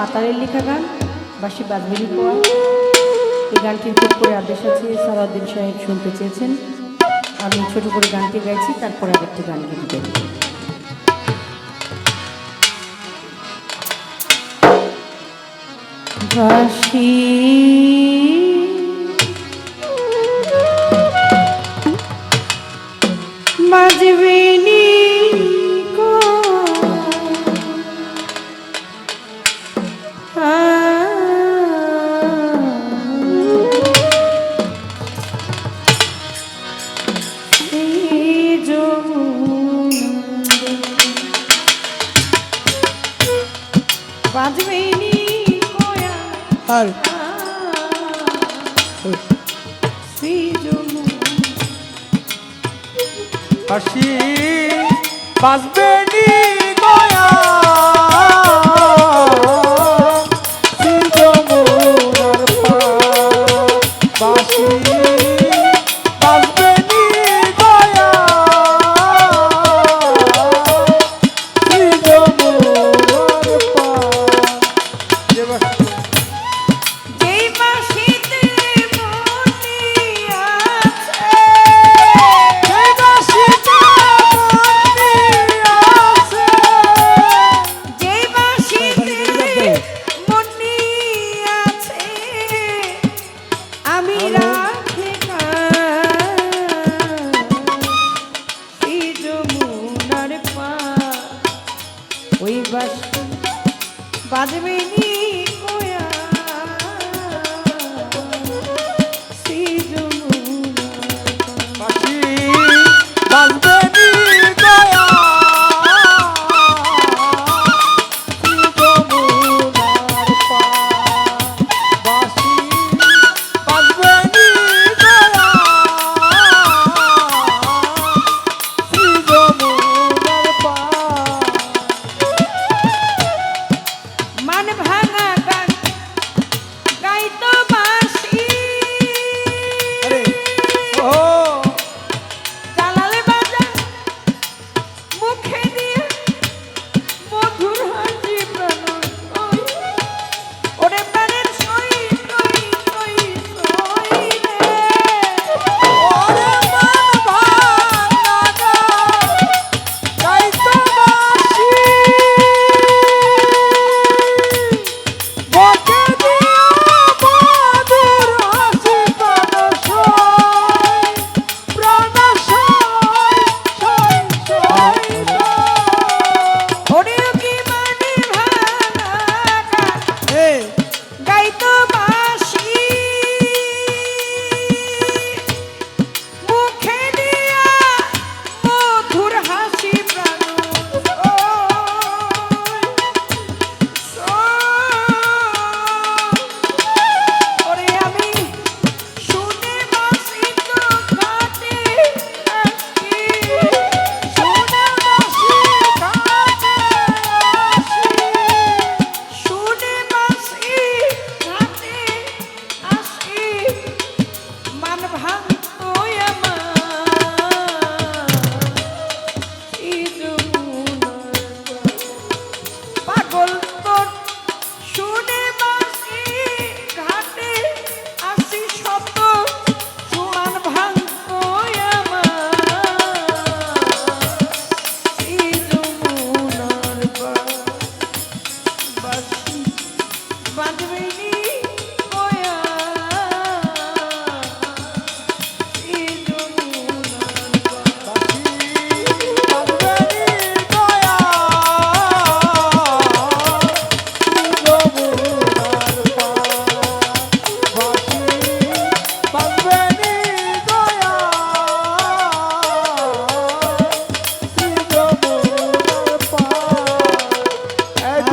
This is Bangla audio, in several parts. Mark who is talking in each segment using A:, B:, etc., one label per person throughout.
A: মাতারের লেখা গান বাসি বাজবেরি পোয়া। এই গানটি খুব করে আদেশ আছে, সালাউদ্দিন সাহেব শুনতে চেয়েছেন। আমি ছোট করে গানটি গাইছি, তারপরে আরেকটি গান গিয়ে বাসি
B: আর হাসি বাঁচবে নি।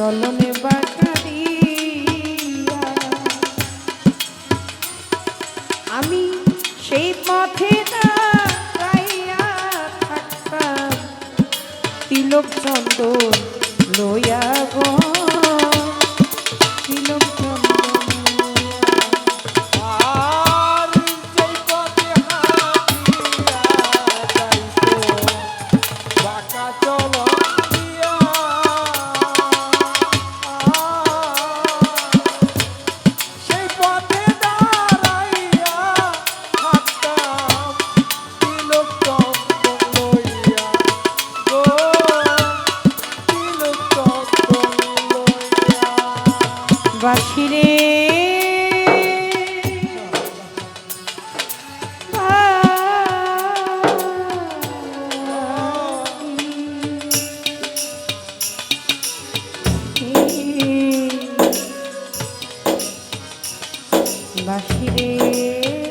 A: চলনে বাটা আমি সেই পথে না থাকতাম। তিলক চন্দ্র লইয়া পাখি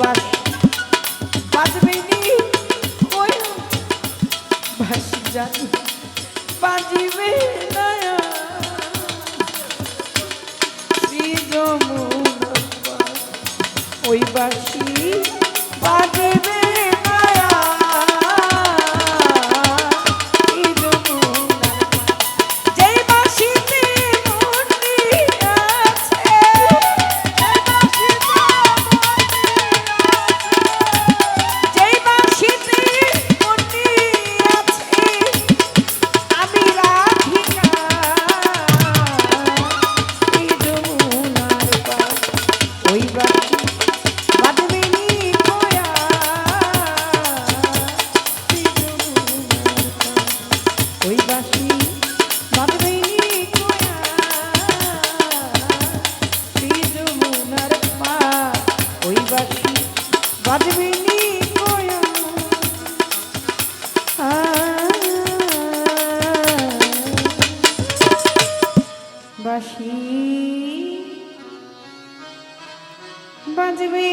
A: বাস বাজবেনি ওই ভাসি জানি বাঁশি বাজবে